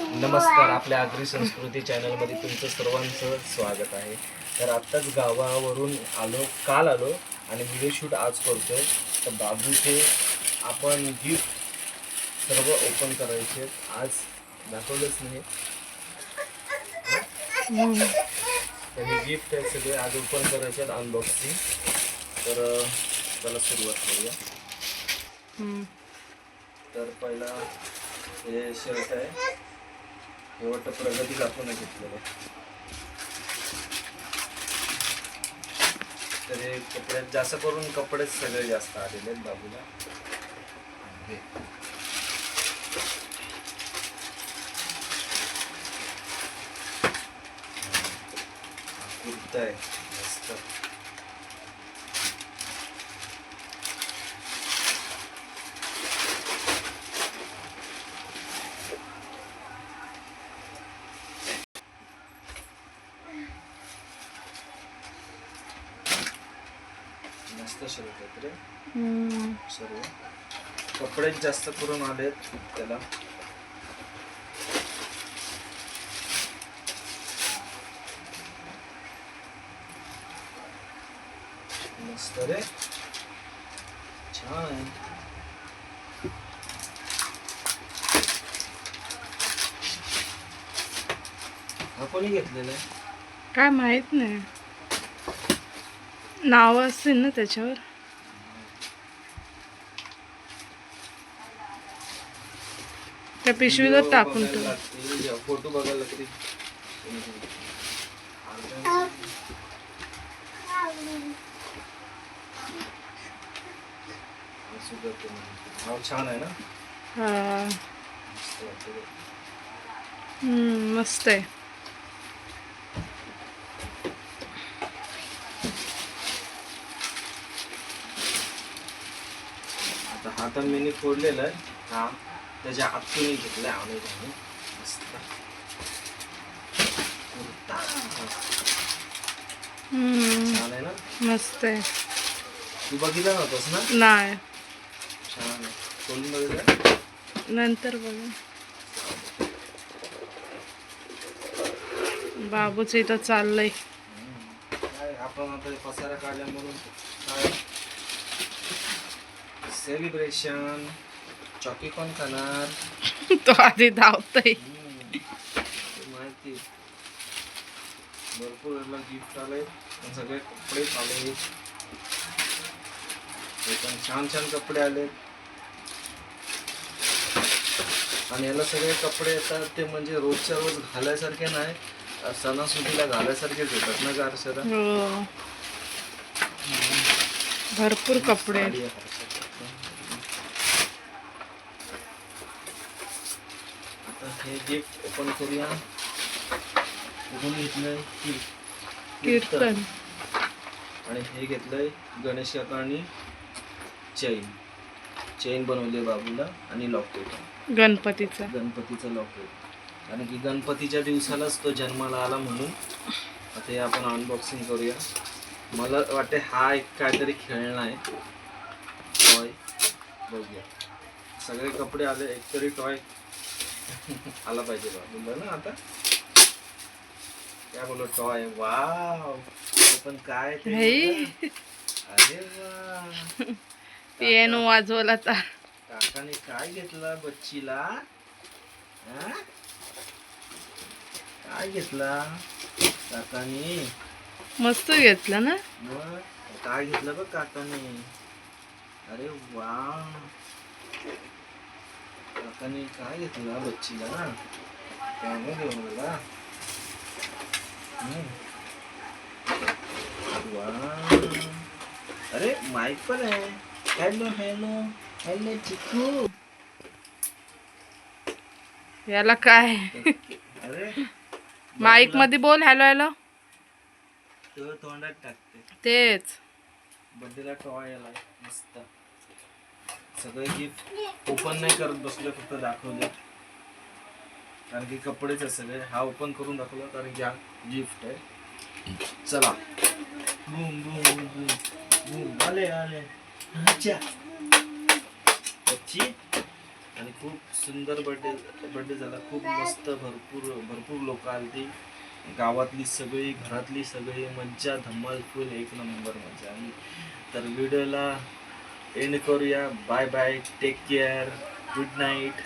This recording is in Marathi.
नमस्कार आपल्या आगरी संस्कृती चॅनलमध्ये तुमचं सर्वांचं स्वागत आहे. तर आत्ताच गावावरून आलो काल आलो आणि व्हिडिओ शूट आज करतोय. तर बाबूचे आपण गिफ्ट सर्व ओपन करायचे आज दाखवलंच नाही. तर हे गिफ्ट आहे सगळे आज ओपन करायचे आहेत अनबॉक्सिंग तर चला सुरुवात करूया. तर पहिला हे शर्ट आहे. शेवटचं प्रगती दाखवून घेतलेलं तरी तर हे जास्त करून कपडेच सगळे जास्त आलेले आहेत बाबूला कुर्ता आहे. मस्त. आहेत रे. सर्व कपडेच जास्त करून आलेत त्याला. मस्त रे. छान हा कोणी घेतलेला आहे? काय माहीत नाही. नाव असतील ना त्याच्यावर. त्या पिशवीवर टाकून ठेव. फोटो बघायला तरी हा छान आहे ना? हा. मस्त आहे. आता हा तर मी फोडलेला आहे. हा त्याच्या आतूनही घेतलाय अमेझॉन मस्त. छान आहे ना? मस्त आहे. तू बघितला नव्हतास ना? नाही. छान आहे. खोलून बघितलं? नंतर बघू. बाबूच इथं चाललंय. काय आपण आता पसारा काढल्या म्हणून काय? सेलिब्रेशन चॉकी कोण खाणार तो आधी धावतोय. माहिती. भरपूर याला गिफ्ट आले. सगळे कपडे आले. पण छान छान कपडे आले. आणि याला सगळे कपडे येतात. ते म्हणजे रोजच्या रोज घालायसारखे नाही. सणासुदीला घालायसारखेच येतात ना गारशरा हो. भरपूर कपडे आहेत. साडी आहे हर्षद. आता हे गिफ्ट ओपन करूया. कुठून घेतलंय की कीर्तन. आणि हे घेतलंय गणेश काका आणि चैन चैन बनवली बाबूला आणि लॉकेट गणपतीचा. गणपतीचं लॉकेट कारण की गणपतीच्या दिवसालाच तो जन्माला आला म्हणून आता हे आपण अनबॉक्सिंग करूया. मला वाटते हा एक काहीतरी खेळणं आहे. टॉय बघूया. सगळे कपडे आले एक तरी टॉय आला पाहिजे बाबूला ना आता? काय बोललो? टॉय. वाव. पण काय. अरे वा. पियानो वाजवला काकाने काय घेतला बच्चीला? काय घेतला? काकाने? मस्त घेतलं ना? मग काय घेतलं बघ काकाने? अरे वा. काकाने काय? घेतला बच्चीला त्याने घेऊन गेला हम्म. वा अरे माईक पण आहे हॅलो हॅलो हॅलो चिकू याला काय अरे माईकमध्ये बोल हॅलो हॅलो तो तोंडात टाकते तेच. बर्थडेला टॉय आलाय मस्त. सगळे गिफ्ट ओपन नाही करत बसले फक्त दाखवले. कारण की कपडेच आहे सगळे. हा ओपन करून दाखवला कारण की हा गिफ्ट आहे. चला. बूम बूम बूम बूम आले आले. अच्छा. आणि खूप सुंदर बर्थडे बर्थडे झाला. खूप मस्त भरपूर भरपूर लोक आलती. गावातली सगळी घरातली सगळी मज्जा धम्मल फुल एक नंबर मजा आणि तर व्हिडिओला एंड करूया bye bye take care good night